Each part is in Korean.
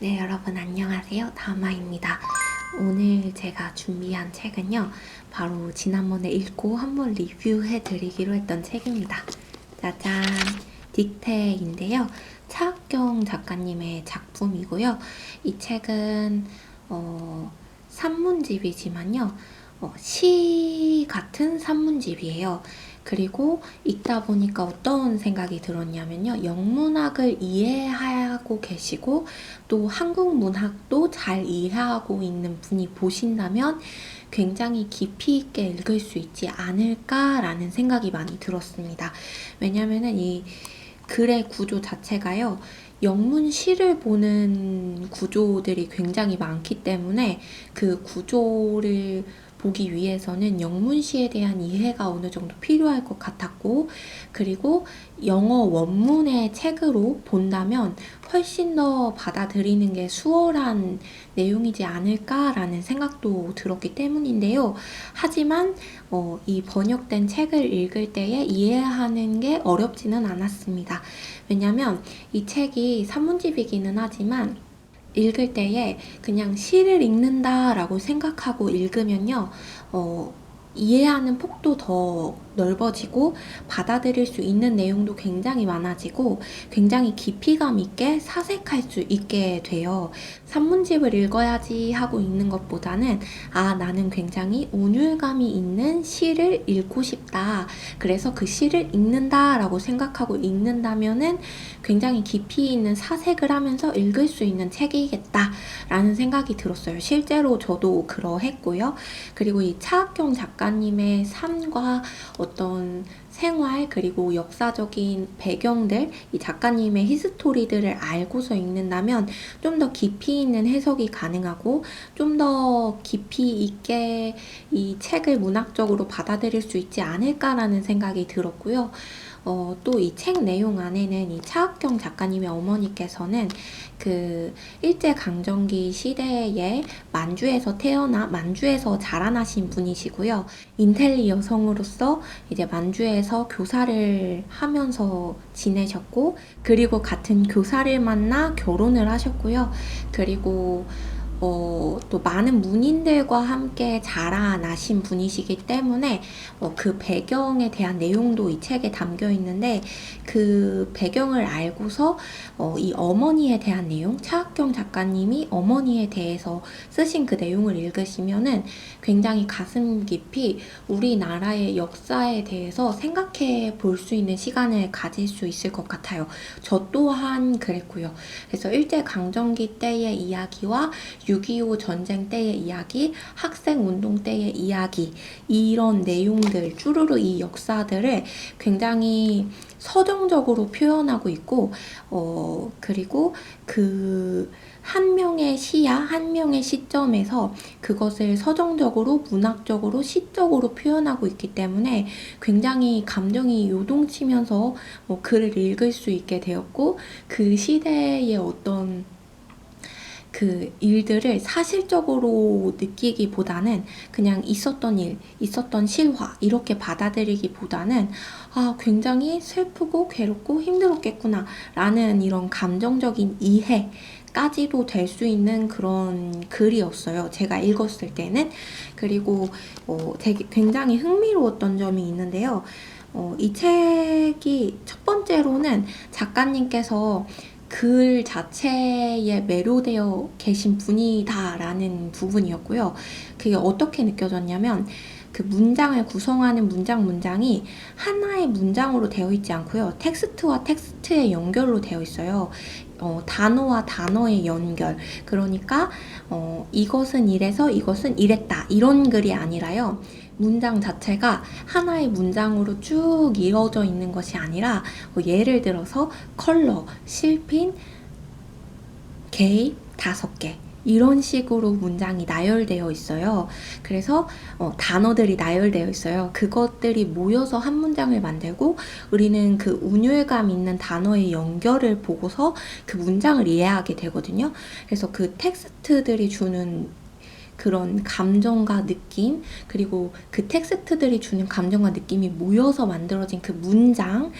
네, 여러분 안녕하세요. 다마입니다. 오늘 제가 준비한 책은요. 바로 지난번에 읽고 한번 리뷰해 드리기로 했던 책입니다. 짜잔! 딕테인데요. 차학경 작가님의 작품이고요. 이 책은 어, 산문집이지만요. 어, 시 같은 산문집이에요. 그리고 읽다 보니까 어떤 생각이 들었냐면요. 영문학을 이해 하고 계시고 또 한국 문학도 잘 이해하고 있는 분이 보신다면 굉장히 깊이 있게 읽을 수 있지 않을까라는 생각이 많이 들었습니다. 왜냐면은 이 글의 구조 자체가요. 영문 시를 보는 구조들이 굉장히 많기 때문에 그 구조를 보기 위해서는 영문시에 대한 이해가 어느 정도 필요할 것 같았고, 그리고 영어 원문의 책으로 본다면 훨씬 더 받아들이는 게 수월한 내용이지 않을까라는 생각도 들었기 때문인데요. 하지만 어, 이 번역된 책을 읽을 때에 이해하는 게 어렵지는 않았습니다. 왜냐면 이 책이 산문집이기는 하지만 읽을 때에 그냥 시를 읽는다라고 생각하고 읽으면요, 어, 이해하는 폭도 더 넓어지고 받아들일 수 있는 내용도 굉장히 많아지고 굉장히 깊이감 있게 사색할 수 있게 돼요. 산문집을 읽어야지 하고 읽는 것보다는 아, 나는 굉장히 운율감이 있는 시를 읽고 싶다. 그래서 그 시를 읽는다라고 생각하고 읽는다면은 굉장히 깊이 있는 사색을 하면서 읽을 수 있는 책이겠다라는 생각이 들었어요. 실제로 저도 그러했고요. 그리고 이 차학경 작가님의 삶과 어떤 생활 그리고 역사적인 배경들 이 작가님의 히스토리들을 알고서 읽는다면 좀 더 깊이 있는 해석이 가능하고 좀 더 깊이 있게 이 책을 문학적으로 받아들일 수 있지 않을까라는 생각이 들었고요. 어, 또 이 책 내용 안에는 이 차학경 작가님의 어머니께서는 그 일제 강점기 시대에 만주에서 태어나 만주에서 자라나신 분이시고요. 인텔리 여성으로서 이제 만주에서 교사를 하면서 지내셨고 그리고 같은 교사를 만나 결혼을 하셨고요. 그리고 어, 또 많은 문인들과 함께 자라나신 분이시기 때문에 어, 그 배경에 대한 내용도 이 책에 담겨 있는데 그 배경을 알고서 어, 이 어머니에 대한 내용, 차학경 작가님이 어머니에 대해서 쓰신 그 내용을 읽으시면은 굉장히 가슴 깊이 우리나라의 역사에 대해서 생각해 볼 수 있는 시간을 가질 수 있을 것 같아요. 저 또한 그랬고요. 그래서 일제 강점기 때의 이야기와 6.25 전쟁 때의 이야기, 학생 운동 때의 이야기, 이런 내용들, 쭈루루 이 역사들을 굉장히 서정적으로 표현하고 있고, 어, 그리고 그, 한 명의 시야, 한 명의 시점에서 그것을 서정적으로, 문학적으로, 시적으로 표현하고 있기 때문에 굉장히 감정이 요동치면서 뭐 글을 읽을 수 있게 되었고, 그 시대의 어떤 그 일들을 사실적으로 느끼기보다는 그냥 있었던 일, 있었던 실화, 이렇게 받아들이기보다는 아, 굉장히 슬프고 괴롭고 힘들었겠구나, 라는 이런 감정적인 이해, 까지도 될 수 있는 그런 글이었어요. 제가 읽었을 때는. 그리고 어, 되게 굉장히 흥미로웠던 점이 있는데요. 어, 이 책이 첫 번째로는 작가님께서 글 자체에 매료되어 계신 분이다라는 부분이었고요. 그게 어떻게 느껴졌냐면 그 문장을 구성하는 문장 문장이 하나의 문장으로 되어 있지 않고요. 텍스트와 텍스트의 연결로 되어 있어요. 어, 단어와 단어의 연결. 그러니까 어, 이것은 이래서 이것은 이랬다. 이런 글이 아니라요. 문장 자체가 하나의 문장으로 쭉 이어져 있는 것이 아니라 뭐 예를 들어서 컬러, 실핀, 개입 다섯 개 이런 식으로 문장이 나열되어 있어요. 그래서 어, 단어들이 나열되어 있어요. 그것들이 모여서 한 문장을 만들고 우리는 그 운율감 있는 단어의 연결을 보고서 그 문장을 이해하게 되거든요. 그래서 그 텍스트들이 주는 그런 감정과 느낌, 그리고 그 텍스트들이 주는 감정과 느낌이 모여서 만들어진 그 문장,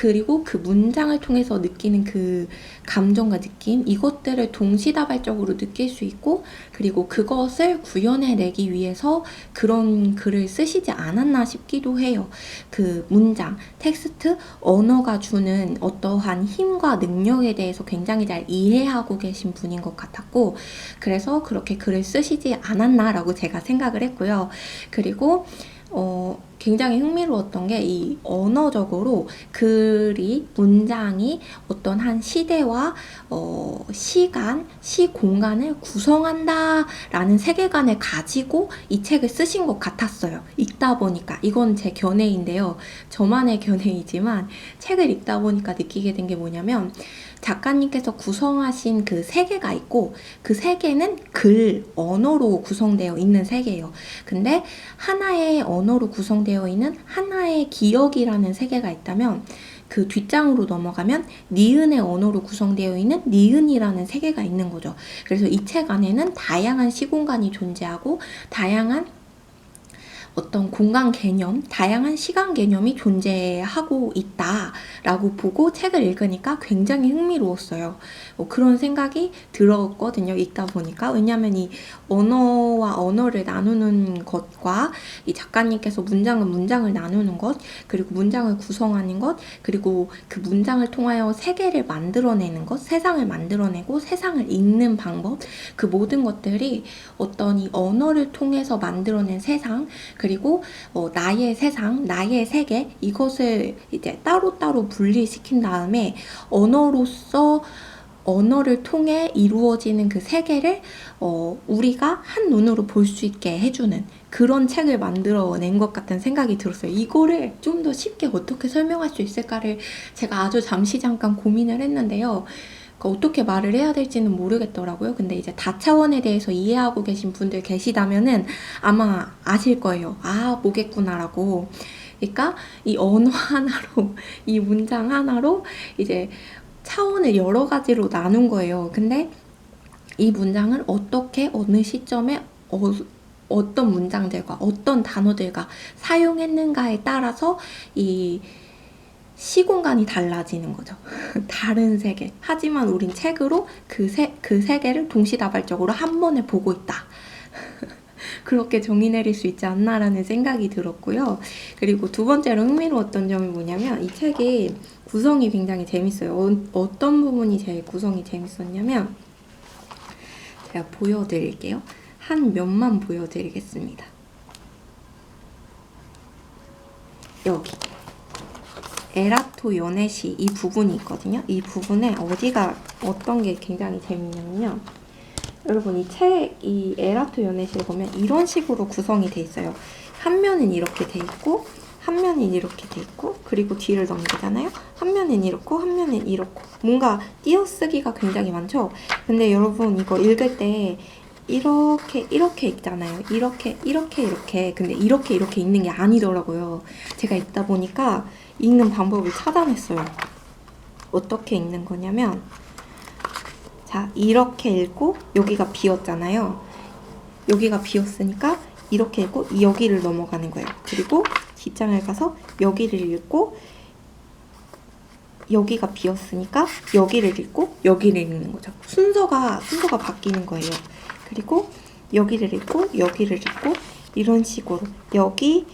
그리고 그 문장을 통해서 느끼는 그 감정과 느낌 이것들을 동시다발적으로 느낄 수 있고 그리고 그것을 구현해내기 위해서 그런 글을 쓰시지 않았나 싶기도 해요. 그 문장, 텍스트, 언어가 주는 어떠한 힘과 능력에 대해서 굉장히 잘 이해하고 계신 분인 것 같았고 그래서 그렇게 글을 쓰시지 않았나라고 제가 생각을 했고요. 그리고 어, 굉장히 흥미로웠던 게 이 언어적으로 글이 문장이 어떤 한 시대와 어, 시간, 시 공간을 구성한다라는 세계관을 가지고 이 책을 쓰신 것 같았어요. 읽다 보니까 이건 제 견해인데요. 저만의 견해이지만 책을 읽다 보니까 느끼게 된 게 뭐냐면 작가님께서 구성하신 그 세계가 있고 그 세계는 글, 언어로 구성되어 있는 세계예요. 근데 하나의 언어로 구성되어 있는 하나의 기억이라는 세계가 있다면 그 뒷장으로 넘어가면 니은의 언어로 구성되어 있는 니은이라는 세계가 있는 거죠. 그래서 이 책 안에는 다양한 시공간이 존재하고 다양한 어떤 공간 개념, 다양한 시간 개념이 존재하고 있다라고 보고 책을 읽으니까 굉장히 흥미로웠어요. 뭐 그런 생각이 들었거든요. 읽다 보니까. 왜냐하면 이 언어와 언어를 나누는 것과 이 작가님께서 문장은 문장을 나누는 것, 그리고 문장을 구성하는 것, 그리고 그 문장을 통하여 세계를 만들어내는 것, 세상을 만들어내고 세상을 읽는 방법, 그 모든 것들이 어떤 이 언어를 통해서 만들어낸 세상, 그리고 어, 나의 세상, 나의 세계 이것을 이제 따로따로 분리시킨 다음에 언어로서 언어를 통해 이루어지는 그 세계를 어, 우리가 한 눈으로 볼 수 있게 해주는 그런 책을 만들어낸 것 같은 생각이 들었어요. 이거를 좀 더 쉽게 어떻게 설명할 수 있을까를 제가 아주 잠시 잠깐 고민을 했는데요. 그러니까 어떻게 말을 해야 될지는 모르겠더라고요. 근데 이제 다차원에 대해서 이해하고 계신 분들 계시다면은 아마 아실 거예요. 아, 뭐겠구나라고. 그러니까 이 언어 하나로, 이 문장 하나로 이제 차원을 여러 가지로 나눈 거예요. 근데 이 문장을 어떻게 어느 시점에 어, 어떤 문장들과 어떤 단어들과 사용했는가에 따라서 이 시공간이 달라지는 거죠. 다른 세계. 하지만 우린 책으로 그, 세, 그 세계를 동시다발적으로 한 번에 보고 있다. 그렇게 정의 내릴 수 있지 않나라는 생각이 들었고요. 그리고 두 번째로 흥미로웠던 점이 뭐냐면 이 책이 구성이 굉장히 재밌어요. 어, 떤 부분이 제일 구성이 재밌었냐면 제가 보여드릴게요. 한 면만 보여드리겠습니다. 여기. 에라토 연애시 이 부분이 있거든요. 이 부분에 어디가 어떤 게 굉장히 재미있냐면요. 여러분 이 책 이 에라토 연애시를 보면 이런 식으로 구성이 돼 있어요. 한 면은 이렇게 돼 있고 한 면은 이렇게 돼 있고 그리고 뒤를 넘기잖아요. 한 면은 이렇고 한 면은 이렇고 뭔가 띄어쓰기가 굉장히 많죠. 근데 여러분 이거 읽을 때 이렇게 이렇게 읽잖아요. 이렇게 이렇게 이렇게 근데 이렇게 이렇게 읽는 게 아니더라고요. 제가 읽다 보니까 읽는 방법을 찾아냈어요. 어떻게 읽는 거냐면 자 이렇게 읽고 여기가 비었잖아요. 여기가 비었으니까 이렇게 읽고 여기를 넘어가는 거예요. 그리고 뒷장을 가서 여기를 읽고 여기가 비었으니까 여기를 읽고 여기를 읽는 거죠. 순서가 순서가 바뀌는 거예요. 그리고 여기를 읽고 여기를 읽고 이런 식으로 여기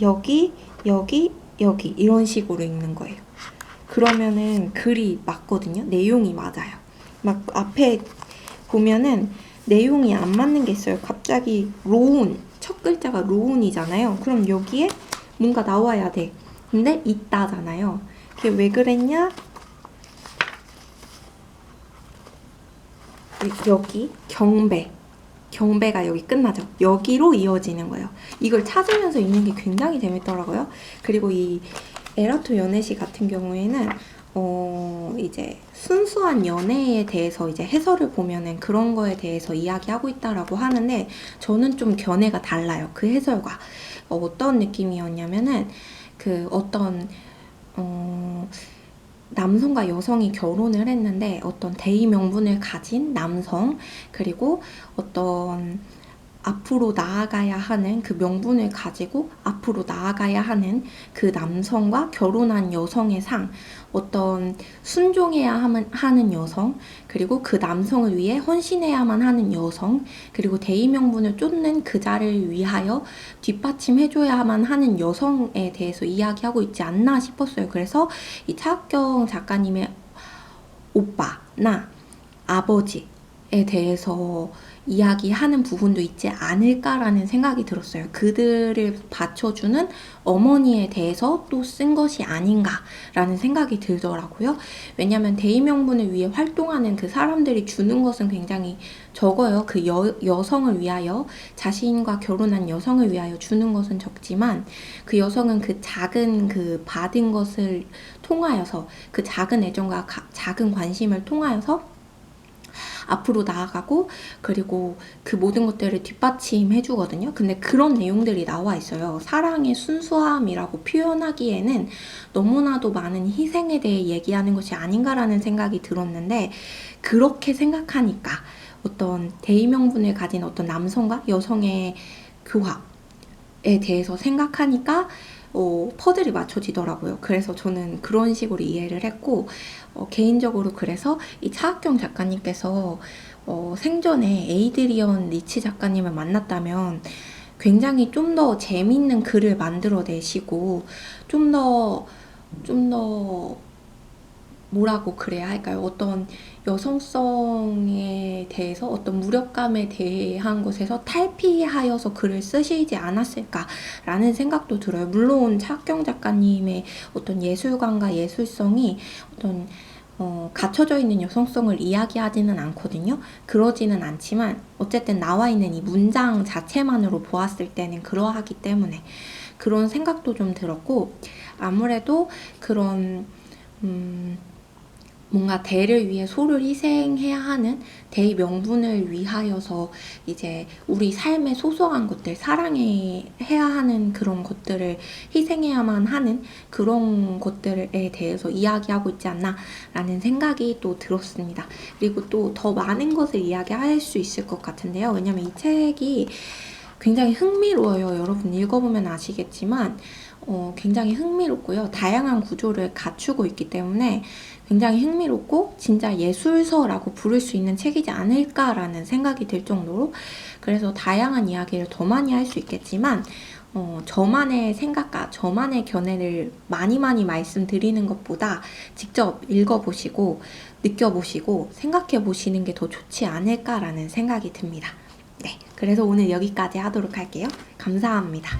여기 여기 여기 이런 식으로 읽는 거예요. 그러면은 글이 맞거든요. 내용이 맞아요. 막 앞에 보면은 내용이 안 맞는 게 있어요. 갑자기 로운 첫 글자가 로운이잖아요. 그럼 여기에 뭔가 나와야 돼. 근데 있다잖아요. 그게 왜 그랬냐? 여기 경배. 경배가 여기 끝나죠. 여기로 이어지는 거예요. 이걸 찾으면서 읽는 게 굉장히 재밌더라고요. 그리고 이 에라토 연애시 같은 경우에는 어 이제 순수한 연애에 대해서 이제 해설을 보면은 그런 거에 대해서 이야기하고 있다라고 하는데 저는 좀 견해가 달라요. 그 해설과 어, 어떤 느낌이었냐면은 그 어떤 어 남성과 여성이 결혼을 했는데 어떤 대의 명분을 가진 남성 그리고 어떤 앞으로 나아가야 하는 그 명분을 가지고 앞으로 나아가야 하는 그 남성과 결혼한 여성의 상, 어떤 순종해야 하는 여성, 그리고 그 남성을 위해 헌신해야만 하는 여성, 그리고 대의 명분을 쫓는 그 자를 위하여 뒷받침해줘야만 하는 여성에 대해서 이야기하고 있지 않나 싶었어요. 그래서 이 차학경 작가님의 오빠나 아버지 에 대해서 이야기하는 부분도 있지 않을까라는 생각이 들었어요. 그들을 받쳐주는 어머니에 대해서 또 쓴 것이 아닌가라는 생각이 들더라고요. 왜냐하면 대의명분을 위해 활동하는 그 사람들이 주는 것은 굉장히 적어요. 그 여, 여성을 위하여 자신과 결혼한 여성을 위하여 주는 것은 적지만 그 여성은 그 작은 그 받은 것을 통하여서 그 작은 애정과 가- 작은 관심을 통하여서 앞으로 나아가고 그리고 그 모든 것들을 뒷받침해 주거든요. 근데 그런 내용들이 나와 있어요. 사랑의 순수함이라고 표현하기에는 너무나도 많은 희생에 대해 얘기하는 것이 아닌가라는 생각이 들었는데 그렇게 생각하니까 어떤 대의명분을 가진 어떤 남성과 여성의 교합에 대해서 생각하니까 어, 퍼즐이 맞춰지더라고요. 그래서 저는 그런 식으로 이해를 했고 어, 개인적으로 그래서 이 차학경 작가님께서 어, 생전에 에이드리언 리치 작가님을 만났다면 굉장히 좀 더 재밌는 글을 만들어내시고 좀 더 좀더 뭐라고 그래야 할까요? 어떤 여성성에 대해서 어떤 무력감에 대한 것에서 탈피하여서 글을 쓰시지 않았을까라는 생각도 들어요. 물론 차학경 작가님의 어떤 예술관과 예술성이 어떤 어, 갖춰져 있는 여성성을 이야기하지는 않거든요. 그러지는 않지만 어쨌든 나와 있는 이 문장 자체만으로 보았을 때는 그러하기 때문에 그런 생각도 좀 들었고 아무래도 그런 음, 뭔가 대를 위해 소를 희생해야 하는 대의 명분을 위하여서 이제 우리 삶의 소소한 것들, 사랑해야 하는 그런 것들을 희생해야만 하는 그런 것들에 대해서 이야기하고 있지 않나라는 생각이 또 들었습니다. 그리고 또 더 많은 것을 이야기할 수 있을 것 같은데요. 왜냐면 이 책이 굉장히 흥미로워요. 여러분 읽어보면 아시겠지만 어, 굉장히 흥미롭고요. 다양한 구조를 갖추고 있기 때문에 굉장히 흥미롭고 진짜 예술서라고 부를 수 있는 책이지 않을까라는 생각이 들 정도로 그래서 다양한 이야기를 더 많이 할 수 있겠지만 어, 저만의 생각과 저만의 견해를 많이 많이 말씀드리는 것보다 직접 읽어보시고 느껴보시고 생각해보시는 게 더 좋지 않을까라는 생각이 듭니다. 네, 그래서 오늘 여기까지 하도록 할게요. 감사합니다.